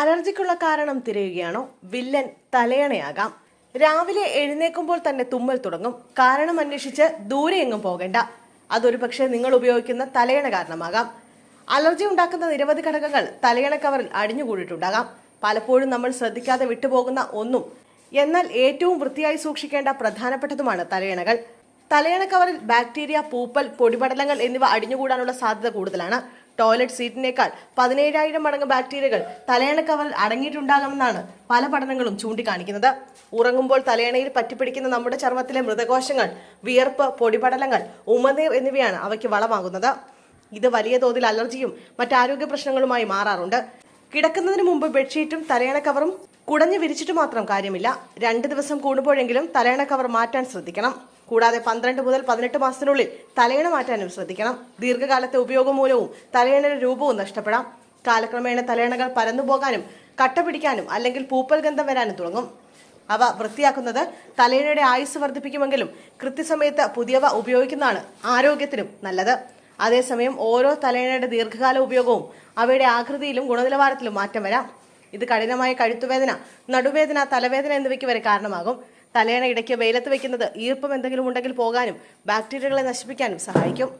അലർജിക്കുള്ള കാരണം തിരയുകയാണോ? വില്ലൻ തലയണയാകാം. രാവിലെ എഴുന്നേക്കുമ്പോൾ തന്നെ തുമ്മൽ തുടങ്ങും. കാരണം അന്വേഷിച്ച് ദൂരെ എങ്ങും പോകേണ്ട. അതൊരു പക്ഷേ നിങ്ങൾ ഉപയോഗിക്കുന്ന തലയണ കാരണമാകാം. അലർജി ഉണ്ടാക്കുന്ന നിരവധി ഘടകങ്ങൾ തലയണ കവറിൽ അടിഞ്ഞുകൂടിയിട്ടുണ്ടാകാം. പലപ്പോഴും നമ്മൾ ശ്രദ്ധിക്കാതെ വിട്ടുപോകുന്ന ഒന്നും. എന്നാൽ ഏറ്റവും വൃത്തിയായി സൂക്ഷിക്കേണ്ട പ്രധാനപ്പെട്ടതുമാണ് തലയണകൾ. തലയണ കവറിൽ ബാക്ടീരിയ പൂപ്പൽ പൊടിപടലങ്ങൾ എന്നിവ അടിഞ്ഞുകൂടാനുള്ള സാധ്യത കൂടുതലാണ്. ടോയ്ലറ്റ് സീറ്റിനേക്കാൾ പതിനേഴായിരം മടങ്ങ് ബാക്ടീരിയകൾ തലയണ കവറിൽ അടങ്ങിയിട്ടുണ്ടാകാമെന്നാണ് പല പഠനങ്ങളും ചൂണ്ടിക്കാണിക്കുന്നത്. ഉറങ്ങുമ്പോൾ തലയണയിൽ പറ്റിപ്പിടിക്കുന്ന നമ്മുടെ ചർമ്മത്തിലെ മൃതകോശങ്ങൾ വിയർപ്പ് പൊടിപടലങ്ങൾ ഉമനീർ എന്നിവയാണ് അവയ്ക്ക് വളമാകുന്നത്. ഇത് വലിയ തോതിൽ അലർജിയും മറ്റാരോഗ്യ പ്രശ്നങ്ങളുമായി മാറാറുണ്ട്. കിടക്കുന്നതിന് മുമ്പ് ബെഡ്ഷീറ്റും തലയണ കവറും കുടഞ്ഞു വിരിച്ചിട്ട് മാത്രം കാര്യമില്ല. രണ്ട് ദിവസം കൂടുമ്പോഴെങ്കിലും തലയണ കവർ മാറ്റാൻ ശ്രദ്ധിക്കണം. കൂടാതെ പന്ത്രണ്ട് മുതൽ പതിനെട്ട് മാസത്തിനുള്ളിൽ തലയണ മാറ്റാനും ശ്രദ്ധിക്കണം. ദീർഘകാലത്തെ ഉപയോഗം മൂലവും തലയണയുടെ രൂപവും നഷ്ടപ്പെടാം. കാലക്രമേണ തലയണകൾ പരന്നുപോകാനും കട്ട പിടിക്കാനും അല്ലെങ്കിൽ പൂപ്പൽ ഗന്ധം വരാനും തുടങ്ങും. അവ വൃത്തിയാക്കുന്നത് തലയണയുടെ ആയുസ് വർദ്ധിപ്പിക്കുമെങ്കിലും കൃത്യസമയത്ത് പുതിയവ ഉപയോഗിക്കുന്നതാണ് ആരോഗ്യത്തിനും നല്ലത്. അതേസമയം ഓരോ തലയണയുടെ ദീർഘകാല ഉപയോഗവും അവയുടെ ആകൃതിയിലും ഗുണനിലവാരത്തിലും മാറ്റം വരാം. ഇത് കഠിനമായ കഴുത്തുവേദന നടുവേദന തലവേദന എന്നിവയ്ക്ക് വരെ കാരണമാകും. തലയണ ഇടയ്ക്ക് വെയിലത്ത് വെക്കുന്നത് ഈർപ്പം എന്തെങ്കിലും ഉണ്ടെങ്കിൽ പോകാനും ബാക്ടീരിയകളെ നശിപ്പിക്കാനും സഹായിക്കും.